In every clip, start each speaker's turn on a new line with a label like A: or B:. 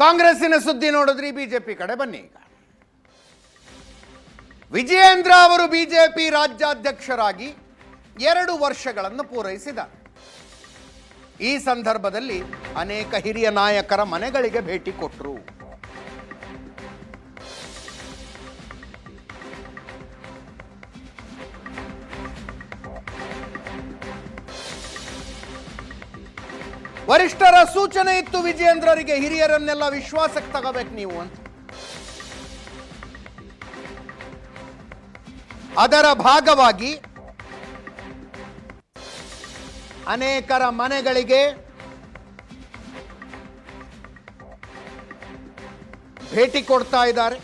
A: ಕಾಂಗ್ರೆಸ್ಸಿನ ಸುದ್ದಿ ನೋಡಿದ್ರಿ, ಬಿಜೆಪಿ ಕಡೆ ಬನ್ನಿ ಈಗ. ವಿಜಯೇಂದ್ರ ಅವರು ಬಿಜೆಪಿ ರಾಜ್ಯಾಧ್ಯಕ್ಷರಾಗಿ ಎರಡು ವರ್ಷಗಳನ್ನು ಪೂರೈಸಿದ ಈ ಸಂದರ್ಭದಲ್ಲಿ ಅನೇಕ ಹಿರಿಯ ನಾಯಕರ ಮನೆಗಳಿಗೆ ಭೇಟಿ ಕೊಟ್ಟರು ವರಿಷ್ಠರ ಸೂಚನೆ ಇತ್ತು ವಿಜಯೇಂದ್ರರಿಗೆ, ಹಿರಿಯರನ್ನೆಲ್ಲ ವಿಶ್ವಾಸಕ್ಕೆ ತಗೋಬೇಕು ನೀವು ಅಂತ. ಅದರ ಭಾಗವಾಗಿ ಅನೇಕರ ಮನೆಗಳಿಗೆ ಭೇಟಿ ಕೊಡ್ತಾ ಇದ್ದಾರೆ.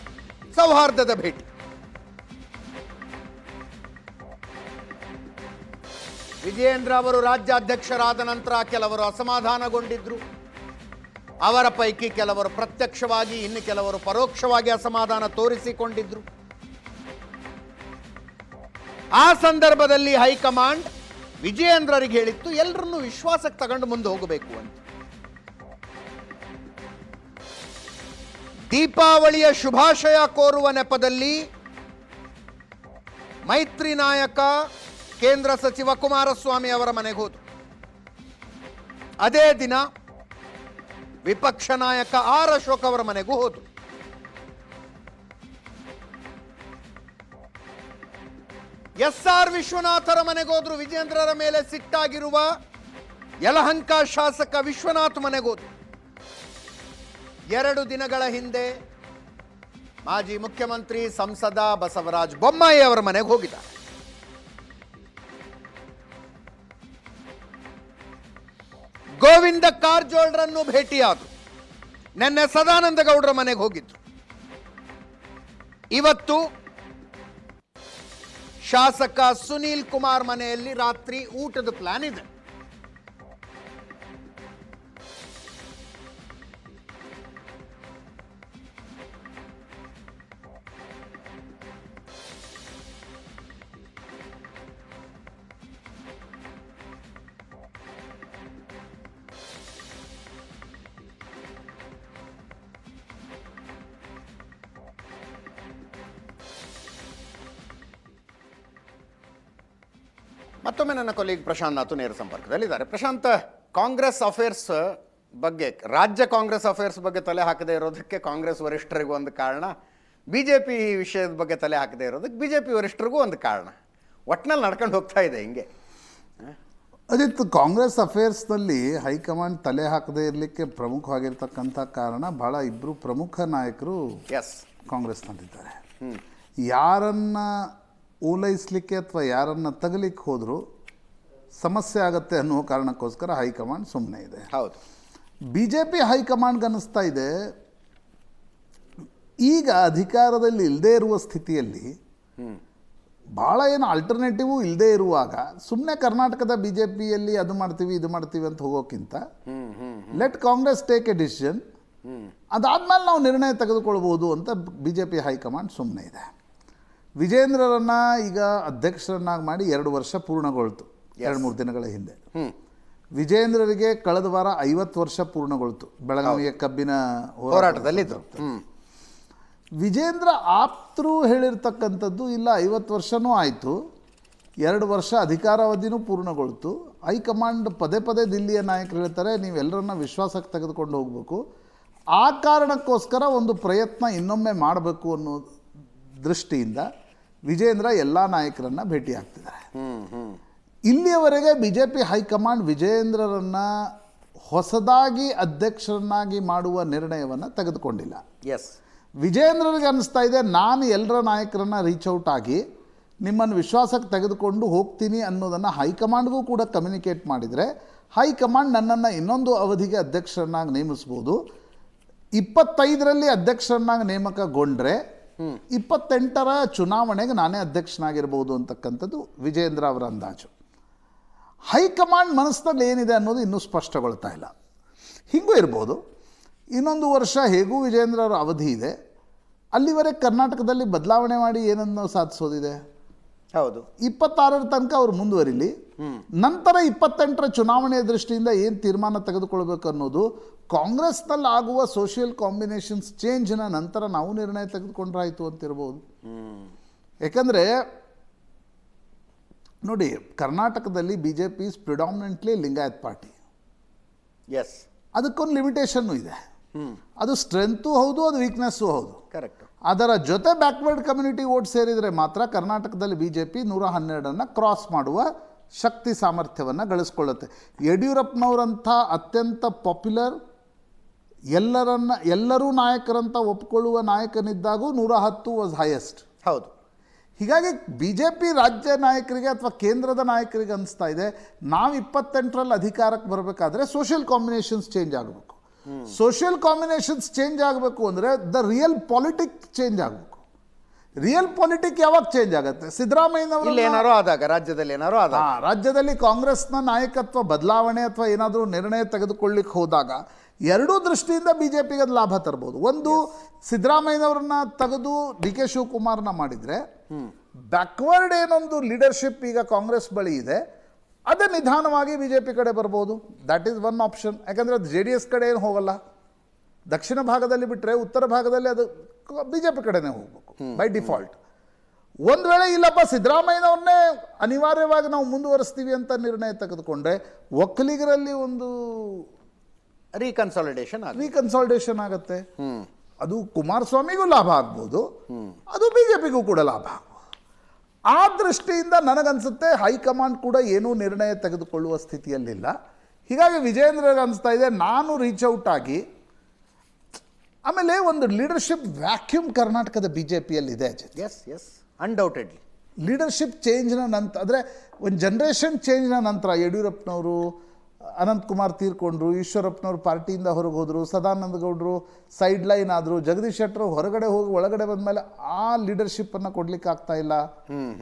A: ಸೌಹಾರ್ದದ ಭೇಟಿ. ವಿಜಯೇಂದ್ರ ಅವರು ರಾಜ್ಯಾಧ್ಯಕ್ಷರಾದ ನಂತರ ಕೆಲವರು ಅಸಮಾಧಾನಗೊಂಡಿದ್ರು. ಅವರ ಪೈಕಿ ಕೆಲವರು ಪ್ರತ್ಯಕ್ಷವಾಗಿ, ಇನ್ನು ಕೆಲವರು ಪರೋಕ್ಷವಾಗಿ ಅಸಮಾಧಾನ ತೋರಿಸಿಕೊಂಡಿದ್ರು. ಆ ಸಂದರ್ಭದಲ್ಲಿ ಹೈಕಮಾಂಡ್ ವಿಜಯೇಂದ್ರರಿಗೆ ಹೇಳಿತ್ತು ಎಲ್ಲರನ್ನೂ ವಿಶ್ವಾಸಕ್ಕೆ ತಗೊಂಡು ಮುಂದೆ ಹೋಗಬೇಕು ಅಂತ. ದೀಪಾವಳಿಯ ಶುಭಾಶಯ ಕೋರುವ ನೆಪದಲ್ಲಿ ಮೈತ್ರಿ ನಾಯಕ ಕೇಂದ್ರ ಸಚಿವ ಕುಮಾರಸ್ವಾಮಿ ಅವರ ಮನೆಗೆ ಹೋದರು. ಅದೇ ದಿನ ವಿಪಕ್ಷ ನಾಯಕ ಆರ್ ಅಶೋಕ್ ಅವರ ಮನೆಗೂ ಹೋದರು. ಎಸ್ ಆರ್ ವಿಶ್ವನಾಥರ ಮನೆಗೋದ್ರು ವಿಜೇಂದ್ರರ ಮೇಲೆ ಸಿಟ್ಟಾಗಿರುವ ಯಲಹಂಕ ಶಾಸಕ ವಿಶ್ವನಾಥ್ ಮನೆಗೋದ್ರು ಎರಡು ದಿನಗಳ ಹಿಂದೆ ಮಾಜಿ ಮುಖ್ಯಮಂತ್ರಿ ಸಂಸದ ಬಸವರಾಜ ಬೊಮ್ಮಾಯಿ ಅವರ ಮನೆಗೆ ಹೋಗಿದ್ದಾರೆ. ಕಾರಜೋಳರನ್ನು ಭೇಟಿಯಾದರು. ನೆನ್ನೆ ಸದಾನಂದ ಗೌಡರ ಮನೆಗೆ ಹೋಗಿದ್ರು. ಇವತ್ತು ಶಾಸಕ ಸುನೀಲ್ ಕುಮಾರ್ ಮನೆಯಲ್ಲಿ ರಾತ್ರಿ ಊಟದ ಪ್ಲಾನ್ ಇದೆ. ಮತ್ತೊಮ್ಮೆ ನನ್ನ ಕೊಲೀಗ್ ಪ್ರಶಾಂತ್ ನಾಥು ನೇರ ಸಂಪರ್ಕದಲ್ಲಿದ್ದಾರೆ. ಪ್ರಶಾಂತ್ ಕಾಂಗ್ರೆಸ್ ಅಫೇರ್ಸ್ ಬಗ್ಗೆ ರಾಜ್ಯ ಕಾಂಗ್ರೆಸ್ ಅಫೇರ್ಸ್ ಬಗ್ಗೆ ತಲೆ ಹಾಕದೇ ಇರೋದಕ್ಕೆ ಕಾಂಗ್ರೆಸ್ ವರಿಷ್ಠರಿಗೂ ಒಂದು ಕಾರಣ. ಬಿ ಜೆ ಪಿ ವಿಷಯದ ಬಗ್ಗೆ ತಲೆ ಹಾಕದೇ ಇರೋದಕ್ಕೆ ಬಿ ಜೆ ಪಿ ವರಿಷ್ಠರಿಗೂ ಒಂದು ಕಾರಣ. ಒಟ್ಟಿನಲ್ಲಿ ನಡ್ಕೊಂಡು ಹೋಗ್ತಾ ಇದೆ ಹಿಂಗೆ.
B: ಅದಿತ್ತು ಕಾಂಗ್ರೆಸ್ ಅಫೇರ್ಸ್ನಲ್ಲಿ ಹೈಕಮಾಂಡ್ ತಲೆ ಹಾಕದೇ ಇರಲಿಕ್ಕೆ ಪ್ರಮುಖವಾಗಿರ್ತಕ್ಕಂಥ ಕಾರಣ ಬಹಳ ಇಬ್ಬರು ಪ್ರಮುಖ ನಾಯಕರು
A: ಎಸ್
B: ಕಾಂಗ್ರೆಸ್ನಲ್ಲಿದ್ದಾರೆ. ಯಾರನ್ನ ಓಲೈಸಲಿಕ್ಕೆ ಅಥವಾ ಯಾರನ್ನು ತಗಲಿಕ್ಕೆ ಹೋದರೂ ಸಮಸ್ಯೆ ಆಗುತ್ತೆ ಅನ್ನೋ ಕಾರಣಕ್ಕೋಸ್ಕರ ಹೈಕಮಾಂಡ್ ಸುಮ್ಮನೆ ಇದೆ.
A: ಹೌದು.
B: ಬಿ ಜೆ ಪಿ ಹೈಕಮಾಂಡ್ಗೆ ಅನ್ನಿಸ್ತಾ ಇದೆ. ಈಗ ಅಧಿಕಾರದಲ್ಲಿ ಇಲ್ಲದೇ ಇರುವ ಸ್ಥಿತಿಯಲ್ಲಿ ಭಾಳ ಏನು ಆಲ್ಟರ್ನೇಟಿವ್ ಇಲ್ಲದೇ ಇರುವಾಗ ಸುಮ್ಮನೆ ಕರ್ನಾಟಕದ ಬಿ ಜೆ ಪಿಯಲ್ಲಿ ಅದು ಮಾಡ್ತೀವಿ ಇದು ಮಾಡ್ತೀವಿ ಅಂತ ಹೋಗೋಕ್ಕಿಂತ let Congress take a decision ಅದಾದ್ಮೇಲೆ ನಾವು ನಿರ್ಣಯ ತೆಗೆದುಕೊಳ್ಬೋದು ಅಂತ ಬಿ ಜೆ ಪಿ ಹೈಕಮಾಂಡ್ ಸುಮ್ಮನೆ ಇದೆ. ವಿಜೇಂದ್ರರನ್ನ ಈಗ ಅಧ್ಯಕ್ಷರನ್ನಾಗಿ ಮಾಡಿ ಎರಡು ವರ್ಷ ಪೂರ್ಣಗೊಳ್ತು. ಎರಡು ಮೂರು ದಿನಗಳ ಹಿಂದೆ. ವಿಜೇಂದ್ರರಿಗೆ ಕಳೆದ ವಾರ ಐವತ್ತು ವರ್ಷ ಪೂರ್ಣಗೊಳ್ತು. ಬೆಳಗಾವಿಯ ಕಬ್ಬಿನ
A: ಹೋರಾಟದಲ್ಲಿದ್ದು ಹ್ಮ್.
B: ವಿಜೇಂದ್ರ ಆಪ್ತರು ಹೇಳಿರ್ತಕ್ಕಂಥದ್ದು ಇಲ್ಲ ಐವತ್ತು ವರ್ಷನೂ ಆಯಿತು. ಎರಡು ವರ್ಷ ಅಧಿಕಾರಾವಧಿನೂ ಪೂರ್ಣಗೊಳ್ತು. ಹೈಕಮಾಂಡ್ ಪದೇ ಪದೇ ದಿಲ್ಲಿಯ ನಾಯಕರು ಹೇಳ್ತಾರೆ ನೀವೆಲ್ಲರನ್ನ ವಿಶ್ವಾಸಕ್ಕೆ ತೆಗೆದುಕೊಂಡು ಹೋಗಬೇಕು. ಆ ಕಾರಣಕ್ಕೋಸ್ಕರ ಒಂದು ಪ್ರಯತ್ನ ಇನ್ನೊಮ್ಮೆ ಮಾಡಬೇಕು ಅನ್ನೋ ದೃಷ್ಟಿಯಿಂದ ವಿಜೇಂದ್ರ ಎಲ್ಲ ನಾಯಕರನ್ನ ಭೇಟಿ ಆಗ್ತಿದ್ದಾರೆ. ಇಲ್ಲಿಯವರೆಗೆ B J P high command ವಿಜೇಂದ್ರರನ್ನ ಹೊಸದಾಗಿ ಅಧ್ಯಕ್ಷರನ್ನಾಗಿ ಮಾಡುವ ನಿರ್ಣಯವನ್ನು ತೆಗೆದುಕೊಂಡಿಲ್ಲ.
A: ಎಸ್
B: ವಿಜೇಂದ್ರರಿಗೆ ಅನ್ನಿಸ್ತಾ ಇದೆ ನಾನು ಎಲ್ಲರ ನಾಯಕರನ್ನ ರೀಚ್ ಔಟ್ ಆಗಿ ನಿಮ್ಮನ್ನು ವಿಶ್ವಾಸಕ್ಕೆ ತೆಗೆದುಕೊಂಡು ಹೋಗ್ತೀನಿ ಅನ್ನೋದನ್ನು ಹೈಕಮಾಂಡ್ಗೂ ಕೂಡ ಕಮ್ಯುನಿಕೇಟ್ ಮಾಡಿದರೆ ಹೈಕಮಾಂಡ್ ನನ್ನನ್ನು ಇನ್ನೊಂದು ಅವಧಿಗೆ ಅಧ್ಯಕ್ಷರನ್ನಾಗಿ ನೇಮಿಸ್ಬೋದು. ಇಪ್ಪತ್ತೈದರಲ್ಲಿ ಅಧ್ಯಕ್ಷರನ್ನಾಗಿ ನೇಮಕಗೊಂಡ್ರೆ ಇಪ್ಪತ್ತೆಂಟರ ಚುನಾವಣೆಗೆ ನಾನೇ ಅಧ್ಯಕ್ಷನಾಗಿರ್ಬೋದು ಅಂತಕ್ಕಂಥದ್ದು ವಿಜೇಂದ್ರ ಅವರ ಅಂದಾಜು. ಹೈಕಮಾಂಡ್ ಮನಸ್ಸಿನಲ್ಲಿ ಏನಿದೆ ಅನ್ನೋದು ಇನ್ನೂ ಸ್ಪಷ್ಟಗೊಳ್ತಾ ಇಲ್ಲ. ಹೀಗೂ ಇರ್ಬೋದು. ಇನ್ನೊಂದು ವರ್ಷ ಹೇಗೂ ವಿಜೇಂದ್ರ ಅವರ ಅವಧಿ ಇದೆ. ಅಲ್ಲಿವರೆಗೆ ಕರ್ನಾಟಕದಲ್ಲಿ ಬದಲಾವಣೆ ಮಾಡಿ ಏನನ್ನು ಸಾಧಿಸೋದಿದೆ?
A: ಹೌದು.
B: ಇಪ್ಪತ್ತಾರರ ತನಕ ಅವರು ಮುಂದುವರಿಲಿ. ನಂತರ ಇಪ್ಪತ್ತೆಂಟರ ಚುನಾವಣೆಯ ದೃಷ್ಟಿಯಿಂದ ಏನು ತೀರ್ಮಾನ ತೆಗೆದುಕೊಳ್ಬೇಕು ಅನ್ನೋದು ಕಾಂಗ್ರೆಸ್ನಲ್ಲಿ ಆಗುವ ಸೋಷಿಯಲ್ ಕಾಂಬಿನೇಷನ್ಸ್ ಚೇಂಜ್ನ ನಂತರ ನಾವು ನಿರ್ಣಯ ತೆಗೆದುಕೊಂಡ್ರಾಯ್ತು ಅಂತಿರ್ಬೋದು. ಯಾಕಂದರೆ ನೋಡಿ ಕರ್ನಾಟಕದಲ್ಲಿ B J P is predominantly Lingayat party.
A: S
B: ಅದಕ್ಕೊಂದು ಲಿಮಿಟೇಷನ್ನು ಇದೆ. ಅದು ಸ್ಟ್ರೆಂತು ಹೌದು ಅದು ವೀಕ್ನೆಸ್ಸು ಹೌದು.
A: ಕರೆಕ್ಟ್
B: ಅದರ ಜೊತೆ ಬ್ಯಾಕ್ವರ್ಡ್ ಕಮ್ಯುನಿಟಿ ಓಟ್ ಸೇರಿದರೆ ಮಾತ್ರ ಕರ್ನಾಟಕದಲ್ಲಿ ಬಿ ಜೆ ಪಿ ನೂರ ಹನ್ನೆರಡನ್ನು ಕ್ರಾಸ್ ಮಾಡುವ ಶಕ್ತಿ ಸಾಮರ್ಥ್ಯವನ್ನು ಗಳಿಸ್ಕೊಳ್ಳುತ್ತೆ. ಯಡಿಯೂರಪ್ಪನವರಂಥ ಅತ್ಯಂತ ಪಾಪ್ಯುಲರ್ ಎಲ್ಲರನ್ನ ಎಲ್ಲರೂ ನಾಯಕರಂತ ಒಪ್ಕೊಳ್ಳುವ ನಾಯಕನಿದ್ದಾಗೂ ನೂರ ಹತ್ತು ವಾಸ್ ಹೈಯೆಸ್ಟ್
A: ಹೌದು.
B: ಹೀಗಾಗಿ ಬಿ ಜೆ ಪಿ ರಾಜ್ಯ ನಾಯಕರಿಗೆ ಅಥವಾ ಕೇಂದ್ರದ ನಾಯಕರಿಗೆ ಅನಿಸ್ತಾ ಇದೆ. ನಾವು ಇಪ್ಪತ್ತೆಂಟರಲ್ಲಿ ಅಧಿಕಾರಕ್ಕೆ ಬರಬೇಕಾದ್ರೆ ಸೋಷಿಯಲ್ ಕಾಂಬಿನೇಷನ್ಸ್ ಚೇಂಜ್ ಆಗಬೇಕು. ಸೋಷಿಯಲ್ ಕಾಂಬಿನೇಷನ್ಸ್ ಚೇಂಜ್ ಆಗಬೇಕು ಅಂದರೆ ದ ರಿಯಲ್ ಪಾಲಿಟಿಕ್ ಚೇಂಜ್ ಆಗಬೇಕು. ರಿಯಲ್ ಪಾಲಿಟಿಕ್ ಯಾವಾಗ ಚೇಂಜ್ ಆಗುತ್ತೆ? ಸಿದ್ದರಾಮಯ್ಯನವರು
A: ಏನಾರೋ ಆದಾಗ ರಾಜ್ಯದಲ್ಲಿ ಏನಾರೋ ಆದಾಗ.
B: ರಾಜ್ಯದಲ್ಲಿ ಕಾಂಗ್ರೆಸ್ನ ನಾಯಕತ್ವ ಬದಲಾವಣೆ ಅಥವಾ ಏನಾದರೂ ನಿರ್ಣಯ ತೆಗೆದುಕೊಳ್ಳಿಕ್ಕೆ ಹೋದಾಗ ಎರಡೂ ದೃಷ್ಟಿಯಿಂದ ಬಿ ಜೆ ಪಿಗೆ ಅದು ಲಾಭ ತರ್ಬೋದು. ಒಂದು ಸಿದ್ದರಾಮಯ್ಯನವ್ರನ್ನ ತೆಗೆದು ಡಿ ಕೆ ಶಿವಕುಮಾರ್ನ ಮಾಡಿದರೆ ಬ್ಯಾಕ್ವರ್ಡ್ ಏನೊಂದು ಲೀಡರ್ಶಿಪ್ ಈಗ ಕಾಂಗ್ರೆಸ್ ಬಳಿ ಇದೆ. ಅದೇ ನಿಧಾನವಾಗಿ ಬಿ ಜೆ ಪಿ ಕಡೆ ಬರ್ಬೋದು. ದ್ಯಾಟ್ ಈಸ್ ಒನ್ ಆಪ್ಷನ್ ಯಾಕಂದರೆ ಅದು ಜೆ ಡಿ ಎಸ್ ಕಡೆ ಏನು ಹೋಗಲ್ಲ. ದಕ್ಷಿಣ ಭಾಗದಲ್ಲಿ ಬಿಟ್ಟರೆ ಉತ್ತರ ಭಾಗದಲ್ಲಿ ಅದು ಬಿ ಜೆ ಪಿ ಕಡೆನೇ ಹೋಗಬೇಕು ಬೈ ಡಿಫಾಲ್ಟ್ ಒಂದು ವೇಳೆ ಇಲ್ಲಪ್ಪ ಸಿದ್ದರಾಮಯ್ಯನವ್ರನ್ನೇ ಅನಿವಾರ್ಯವಾಗಿ ನಾವು ಮುಂದುವರಿಸ್ತೀವಿ ಅಂತ ನಿರ್ಣಯ ತೆಗೆದುಕೊಂಡ್ರೆ ಒಕ್ಕಲಿಗರಲ್ಲಿ ಒಂದು
A: ರೀಕನ್ಸಾಲಿಡೇಷನ್
B: ರೀಕನ್ಸಾಲಿಡೇಷನ್ ಆಗುತ್ತೆ. ಅದು ಕುಮಾರಸ್ವಾಮಿಗೂ ಲಾಭ ಆಗ್ಬೋದು. ಅದು ಬಿ ಜೆ ಪಿಗೂ ಕೂಡ ಲಾಭ ಆಗ್ಬೋದು. ಆ ದೃಷ್ಟಿಯಿಂದ ನನಗನ್ಸುತ್ತೆ ಹೈಕಮಾಂಡ್ ಕೂಡ ಏನೂ ನಿರ್ಣಯ ತೆಗೆದುಕೊಳ್ಳುವ ಸ್ಥಿತಿಯಲ್ಲಿಲ್ಲ. ಹೀಗಾಗಿ ವಿಜೇಂದ್ರಗೆ ಅನಿಸ್ತಾ ಇದೆ ನಾನು ರೀಚ್ ಔಟ್ ಆಗಿ ಆಮೇಲೆ ಒಂದು ಲೀಡರ್ಶಿಪ್ ವ್ಯಾಕ್ಯೂಮ್ ಕರ್ನಾಟಕದ B J ಪಿಯಲ್ಲಿದೆ Ajit
A: S S undoubtedly
B: leadership ಚೇಂಜ್ನ ನಂತರ ಅಂದರೆ ಒಂದು ಜನ್ರೇಷನ್ ಚೇಂಜ್ನ ನಂತರ ಯಡಿಯೂರಪ್ಪನವರು ಅನಂತಕುಮಾರ್ ತೀರ್ಕೊಂಡ್ರು ಈಶ್ವರಪ್ಪನವ್ರು ಪಾರ್ಟಿಯಿಂದ ಹೊರಗೆ ಹೋದರು ಸದಾನಂದ ಗೌಡರು ಸೈಡ್ ಲೈನ್ ಆದರು ಜಗದೀಶ್ ಶೆಟ್ಟರು ಹೊರಗಡೆ ಹೋಗಿ ಒಳಗಡೆ ಬಂದ ಮೇಲೆ ಆ ಲೀಡರ್ಶಿಪ್ಪನ್ನು ಕೊಡ್ಲಿಕ್ಕೆ ಆಗ್ತಾ ಇಲ್ಲ.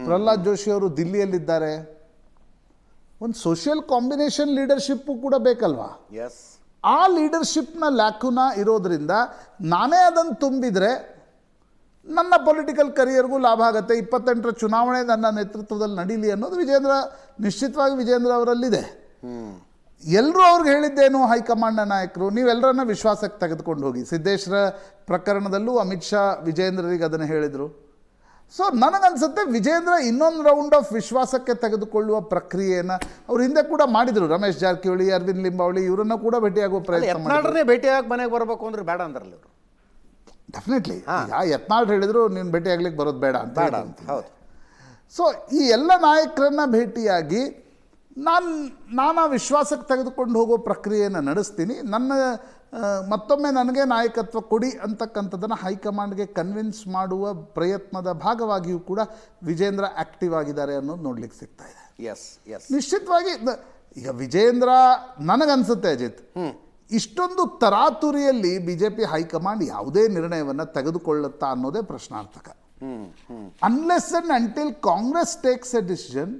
B: ಪ್ರಹ್ಲಾದ್ ಜೋಶಿ ಅವರು ದಿಲ್ಲಿಯಲ್ಲಿದ್ದಾರೆ. ಒಂದು ಸೋಷಿಯಲ್ ಕಾಂಬಿನೇಷನ್ ಲೀಡರ್ಶಿಪ್ಪು ಕೂಡ ಬೇಕಲ್ವಾ?
A: ಎಸ್
B: ಆ ಲೀಡರ್ಶಿಪ್ನ ಲ್ಯಾಕುನ ಇರೋದ್ರಿಂದ ನಾನೇ ಅದನ್ನು ತುಂಬಿದರೆ ನನ್ನ ಪೊಲಿಟಿಕಲ್ ಕರಿಯರ್ಗೂ ಲಾಭ ಆಗುತ್ತೆ. ಇಪ್ಪತ್ತೆಂಟರ ಚುನಾವಣೆ ನನ್ನ ನೇತೃತ್ವದಲ್ಲಿ ನಡೀಲಿ ಅನ್ನೋದು ವಿಜೇಂದ್ರ ನಿಶ್ಚಿತವಾಗಿ ವಿಜೇಂದ್ರ ಅವರಲ್ಲಿದೆ. ಎಲ್ಲರೂ ಅವ್ರಿಗೆ ಹೇಳಿದ್ದೇನು ಹೈಕಮಾಂಡ್ನ ನಾಯಕರು ನೀವೆಲ್ಲರನ್ನ ವಿಶ್ವಾಸಕ್ಕೆ ತೆಗೆದುಕೊಂಡು ಹೋಗಿ. ಸಿದ್ದೇಶ್ವರ ಪ್ರಕರಣದಲ್ಲೂ ಅಮಿತ್ ಶಾ ವಿಜೇಂದ್ರರಿಗೆ ಅದನ್ನು ಹೇಳಿದರು. ಸೊ ನನಗನ್ಸುತ್ತೆ ವಿಜೇಂದ್ರ ಇನ್ನೊಂದು ರೌಂಡ್ ಆಫ್ ವಿಶ್ವಾಸಕ್ಕೆ ತೆಗೆದುಕೊಳ್ಳುವ ಪ್ರಕ್ರಿಯೆಯನ್ನು ಅವ್ರು ಹಿಂದೆ ಕೂಡ ಮಾಡಿದರು. ರಮೇಶ್ ಜಾರಕಿಹೊಳಿ ಅರವಿಂದ್ ಲಿಂಬಾವಳಿ ಇವರನ್ನು ಕೂಡ ಭೇಟಿಯಾಗುವ ಪ್ರಯತ್ನ
A: ಭೇಟಿಯಾಗಿ ಮನೆಗೆ ಬರಬೇಕು ಅಂದ್ರೆ ಬೇಡ ಅಂದ್ರಲ್ಲ ಇವರು.
B: ಡೆಫಿನೆಟ್ಲಿ ಆ ಯತ್ನಾಳ್ ಹೇಳಿದ್ರು ನೀನು ಭೇಟಿ ಆಗ್ಲಿಕ್ಕೆ ಬರೋದು ಬೇಡ ಅಂತ
A: ಬೇಡ ಅಂತ ಹೌದು.
B: ಸೊ ಈ ಎಲ್ಲ ನಾಯಕರನ್ನ ಭೇಟಿಯಾಗಿ ನಾನು ನಾನು ವಿಶ್ವಾಸಕ್ಕೆ ತೆಗೆದುಕೊಂಡು ಹೋಗೋ ಪ್ರಕ್ರಿಯೆಯನ್ನು ನಡೆಸ್ತೀನಿ. ನನ್ನ ಮತ್ತೊಮ್ಮೆ ನನಗೆ ನಾಯಕತ್ವ ಕೊಡಿ ಅಂತಕ್ಕಂಥದ್ದನ್ನು ಹೈಕಮಾಂಡ್ಗೆ ಕನ್ವಿನ್ಸ್ ಮಾಡುವ ಪ್ರಯತ್ನದ ಭಾಗವಾಗಿಯೂ ಕೂಡ ವಿಜೇಂದ್ರ ಆಕ್ಟಿವ್ ಆಗಿದ್ದಾರೆ ಅನ್ನೋದು ನೋಡ್ಲಿಕ್ಕೆ ಸಿಗ್ತಾ ಇದೆ.
A: ಎಸ್ ಎಸ್
B: ನಿಶ್ಚಿತವಾಗಿ ಈಗ ವಿಜೇಂದ್ರ ನನಗನ್ಸುತ್ತೆ ಅಜಿತ್. ಇಷ್ಟೊಂದು ತರಾತುರಿಯಲ್ಲಿ ಬಿ ಜೆ ಪಿ ಹೈಕಮಾಂಡ್ ಯಾವುದೇ ನಿರ್ಣಯವನ್ನು ತೆಗೆದುಕೊಳ್ಳುತ್ತಾ ಅನ್ನೋದೇ ಪ್ರಶ್ನಾರ್ಥಕ. Unless and until Congress takes a decision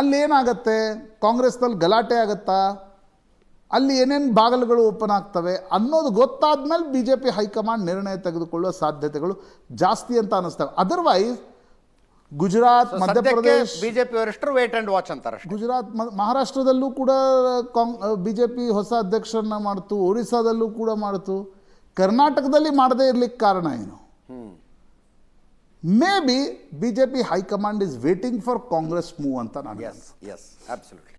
B: ಅಲ್ಲೇನಾಗತ್ತೆ? ಕಾಂಗ್ರೆಸ್ನಲ್ಲಿ ಗಲಾಟೆ ಆಗತ್ತಾ? ಅಲ್ಲಿ ಏನೇನು ಬಾಗಿಲುಗಳು ಓಪನ್ ಆಗ್ತವೆ ಅನ್ನೋದು ಗೊತ್ತಾದ್ಮೇಲೆ B J P high command ನಿರ್ಣಯ ತೆಗೆದುಕೊಳ್ಳುವ ಸಾಧ್ಯತೆಗಳು ಜಾಸ್ತಿ ಅಂತ ಅನ್ನಿಸ್ತವೆ. ಅದರ್ವೈಸ್ ಗುಜರಾತ್ ಮಧ್ಯಪ್ರದೇಶ
A: ಬಿಜೆಪಿ ವರಿಷ್ಠರು ವೇಟ್ ಅಂಡ್ ವಾಚ್ ಅಂತಾರೆ
B: ಗುಜರಾತ್ ಮಹಾರಾಷ್ಟ್ರದಲ್ಲೂ ಕೂಡ ಕಾಂಗ್ ಬಿ ಜೆ ಪಿ ಹೊಸ ಅಧ್ಯಕ್ಷರನ್ನ ಮಾಡ್ತು ಒರಿಸ್ಸಾದಲ್ಲೂ ಕೂಡ ಮಾಡ್ತು. ಕರ್ನಾಟಕದಲ್ಲಿ ಮಾಡದೇ ಇರ್ಲಿಕ್ಕೆ ಕಾರಣ ಏನು? Maybe B J P high command is waiting for Congress move ಅಂತ ನಾನು
A: ಎಸ್ ಎಸ್ ಅಬ್ಸಲ್ಯೂಟ್ಲಿ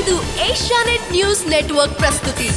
C: ಇದು ಏಷ್ಯಾನೆಟ್ ನ್ಯೂಸ್ ನೆಟ್ವರ್ಕ್ ಪ್ರಸ್ತುತಿ.